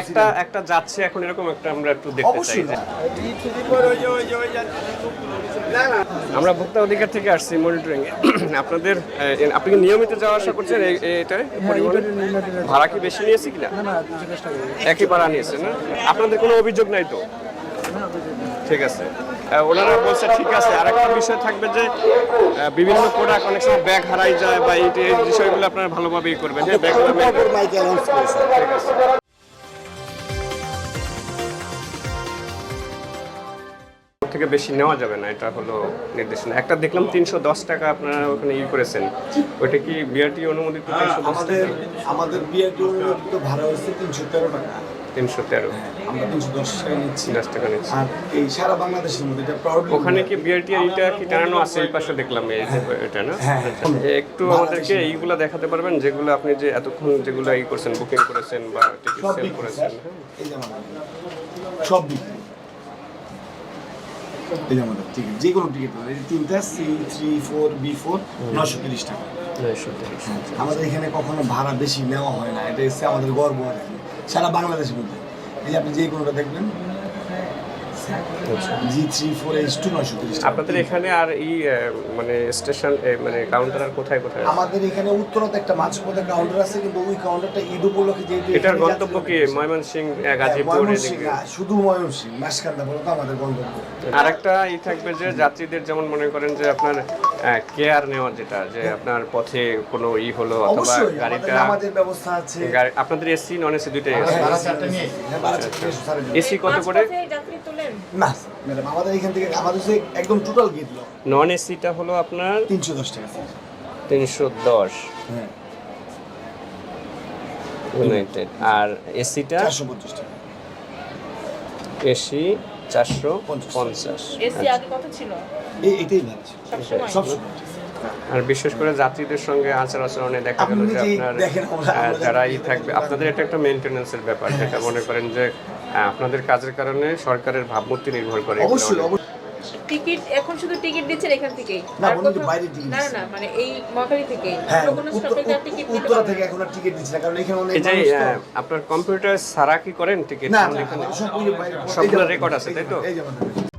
একটা একটা যাচ্ছে এখন এরকম একটা আমরা একটু দেখতে চাই অবশ্যই। আমরা ভোক্তা অধিকার থেকে আসছি মনিটরিং এ আপনাদের আপনি কি নিয়মিত যাওয়া আসা করছেন এটায়? ভাড়া কি বেশি নিয়েছে কিনা? একই ভাড়া নিয়েছে না? আপনাদের কোনো অভিযোগ নাই তো? ঠিক আছে। ওনারা বলছে ঠিক আছে। আর একটা বিষয় থাকবে যে বিভিন্ন প্রোডাক্ট অনেক সময় ব্যাগ হারাই যায় বা এই বিষয়গুলো আপনারা ভালোভাবে ই করবেন হ্যাঁ ব্যাগ ঠিক আছে। থেকে বেশি নেওয়া যাবে না এটা হলো নির্দেশনা। একটা দেখলাম তিনশো দশ টাকা আপনারা ওখানে ই করেছেন। ওইটা কি বিআরটি অনুমোদিত তিনশো দশ আমাদের বিআরটি অনুমোদিত ভাড়া হচ্ছে তিনশো তেরো টাকা। তিনশো তেরো। আমরা তিনশো দশ টাকা নিচ্ছি। দশ টাকা নিচ্ছে। আর এই সারা বাংলাদেশের মধ্যে এটা প্রাউড ওখানে কি বিআরটি কি টানানো আছে? এই পাশে দেখলাম এই এটা না? হ্যাঁ, আচ্ছা, একটু আমাদেরকে এইগুলা দেখাতে পারবেন যেগুলো আপনি যে এতক্ষণ যেগুলো ই করছেন বুকিং করেছেন বা টিকিট সেল করেছেন। হ্যাঁ? সব বিক্রি এই যে আমাদের টিকিট যে কোনো টিকিট এই তিনটা C three four B four নশো তিরিশ টাকা। আমাদের এখানে কখনো ভাড়া বেশি নেওয়া হয় না। এটা হচ্ছে আমাদের গর্ব। আর কি সারা বাংলাদেশের মধ্যে। এই যে আপনি যে কোনোটা দেখবেন G three four H two নশো তিরিশ আপনাদের এখানে আর এই মানে স্টেশন মানে কাউন্টার আর কোথায় কোথায় আমাদের এখানে উত্তরতে একটা মাঝপথে কাউন্টার আছে কিন্তু ওই কাউন্টারটা ঈদ উপলক্ষে যেহেতু এটার গন্তব্য কি? ময়মনসিং হ্যাঁ, গাজীপুর না, শুধু ময়মনসিং মাসকান্দা বলতো আমাদের গন্তব্য। আর একটা ই থাকবে যে যাত্রীদের যেমন মনে করেন যে আপনার কেয়ার নেওয়া যেটা যে আপনার পথে কোনো ই হলো অথবা অবশ্যই আমাদের ব্যবস্থা আছে। আপনাদের এসি নন এসি দুইটাই আছে? হ্যাঁ, হ্যাঁ, এসো, কত করে? না ম্যাডাম আমাদের এখান থেকে আমাদের যে একদম টোটাল গেট নন এসিটা হলো আপনার তিনশো দশ টাকা তিনশো দশ। হ্যাঁ। ইউনাইটেড আর এসিটা চারশো পঞ্চাশ টাকা। এসি চারশো পঞ্চাশ। এসি আগে কত ছিল? এই এটাই সবসময়। আর বিশেষ করে যাত্রীদের সঙ্গে আচার আচরণে দেখা গেল যে আপনার যারা ই থাকবে আপনাদের এটা একটা মেনটেন্যান্সের ব্যাপার যেটা মনে করেন যে আপনাদের কাজের কারণে সরকারের ভাবমূর্তি নির্ভর করে অবশ্যই টিকিট এখন শুধু টিকিট দিচ্ছেন এখান থেকেই। না, বাইরে না না মানে এই মহাখালী থেকেই। হ্যাঁ কোনো উত্তর- স্টপেজে টিকিট দিতে উত্তরা থেকে এখন আর টিকিট দিচ্ছে না কারণ এখানে অনেক মানুষ আপনার কম্পিউটার সারা কি করেন টিকিট? না সবগুলো record আছে, তাই তো? এই যে আমাদের